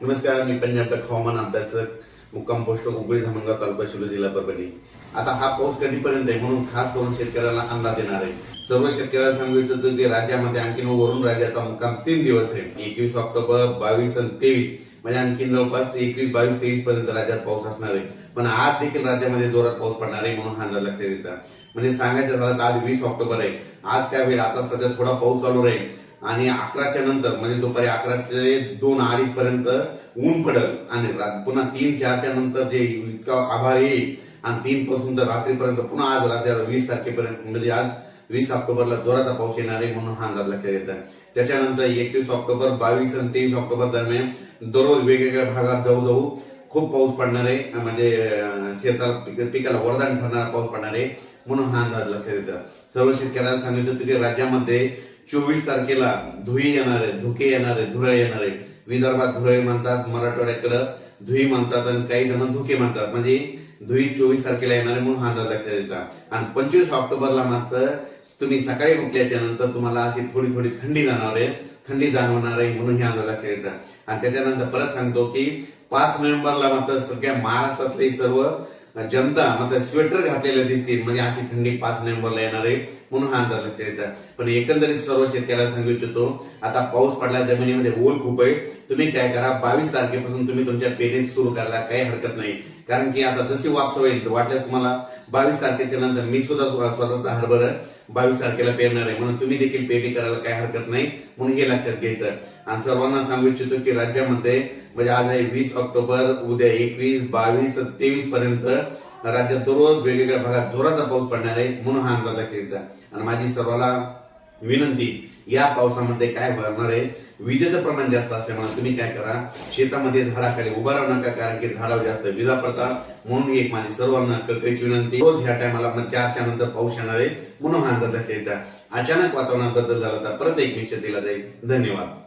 नमस्कार मी पंजाब तक हवामान अभ्यासक मुक्काम पोस्ट उगळी धामणगाव तालुका शिलो जिल्हा परभणी. आता हा पाऊस कधीपर्यंत आहे म्हणून खास करून शेतकऱ्याला अंदाज देणार आहे. सर्व शेतकऱ्याला सांगू इच्छितो की राज्यामध्ये आणखीन वरून राज्याचा मुक्काम तीन दिवस आहे. एकवीस ऑक्टोबर बावीस आणि तेवीस. म्हणजे आणखीन जवळपास एकवीस बावीस तेवीस पर्यंत राज्यात पाऊस असणार आहे. पण आज देखील राज्यामध्ये जोरात पाऊस पडणार आहे म्हणून हा अंदाज लक्षात द्यायचा म्हणजे सांगायचं झालं तर आज वीस ऑक्टोबर आहे. आज काय होईल आता सध्या थोडा पाऊस चालू राहील. आणि अकराच्या नंतर म्हणजे दुपारी अकराचे दोन अडीच पर्यंत ऊन पडेल आणि पुन्हा तीन चारच्या नंतर जे इतका आभाळ येईल आणि तीन पासून तर रात्रीपर्यंत पुन्हा आज रात्री वीस तारखेपर्यंत म्हणजे आज वीस ऑक्टोबरला जोराचा पाऊस येणार आहे म्हणून हा अंदाज लक्षात येत आहे त्याच्यानंतर एकवीस ऑक्टोबर बावीस आणि तेवीस ऑक्टोबर दरम्यान दररोज वेगवेगळ्या भागात जाऊ जाऊ खूप पाऊस पडणार आहे. म्हणजे शेताला पिकाला वरदान ठरणारा पाऊस पडणार आहे म्हणून हा अंदाज लक्षात येतं सर्व शेतकऱ्यांना सांगितलं होतं की राज्यामध्ये चोवीस तारखेला धुई येणार आहे धुके येणार आहे धुळे येणार आहे. विदर्भात धुळे म्हणतात मराठवाड्याकडं धुई म्हणतात आणि काही जण धुके म्हणतात. म्हणजे धुई चोवीस तारखेला येणार आहे म्हणून हा अंदाज लक्षात येतात आणि पंचवीस ऑक्टोबरला मात्र तुम्ही सकाळी उठल्याच्या नंतर तुम्हाला अशी थोडी थोडी थंडी जाणवणार आहे थंडी जाणवणार आहे म्हणून हे अंदाज लक्षात येतात आणि त्याच्यानंतर परत सांगतो की पाच नोव्हेंबरला मात्र सगळ्या महाराष्ट्रातले सर्व जनता मात्र स्वेटर घातलेल्या दिसतील म्हणजे अशी थंडी पाच नोव्हेंबरला येणार आहे म्हणून हा अंदाज लक्षात येतात पण एकंदरीत सर्व शेतकऱ्याला सांगू इच्छितो आता पाऊस पडला जमिनीमध्ये ओल खूप आहे. तुम्ही काय करा बावीस तारखेपासून तुम्ही तुमच्या पेरणीत सुरू करायला काही हरकत नाही. कारण की आता जशी वापस होईल वाटल्यास तुम्हाला बावीस तारखेच्या नंतर मी सुद्धा स्वतःचा हरभरा बावीस तारखेला पेरणार आहे. म्हणून तुम्ही देखील पेरणी करायला काही हरकत नाही. म्हणून हे लक्षात घ्यायचं. आणि सर्वांना सांगू इच्छितो की राज्यामध्ये म्हणजे आज आहे वीस ऑक्टोबर उद्या एकवीस बावीस तेवीस पर्यंत राज्यात दररोज वेगवेगळ्या भागात जोराचा पाऊस पडणार आहे. म्हणून हा अंदाज लक्षात घ्यायचा. आणि माझी सर्वाला विनंती या पावसामध्ये काय भरणार आहे? विजेचं प्रमाण जास्त असल्यामुळे तुम्ही काय करा शेतामध्ये झाडाखाली उभा राहू नका कारण की झाडावर जास्त विजा पडतात. म्हणून एक माझी सर्वांना कळकळीची विनंती रोज ह्या टायमाला मग चारच्या नंतर पाऊस येणार आहे. म्हणून हा अंदाज अचानक वातावरणात बदल झाला तर परत एक निश्चित दिला जाईल. धन्यवाद.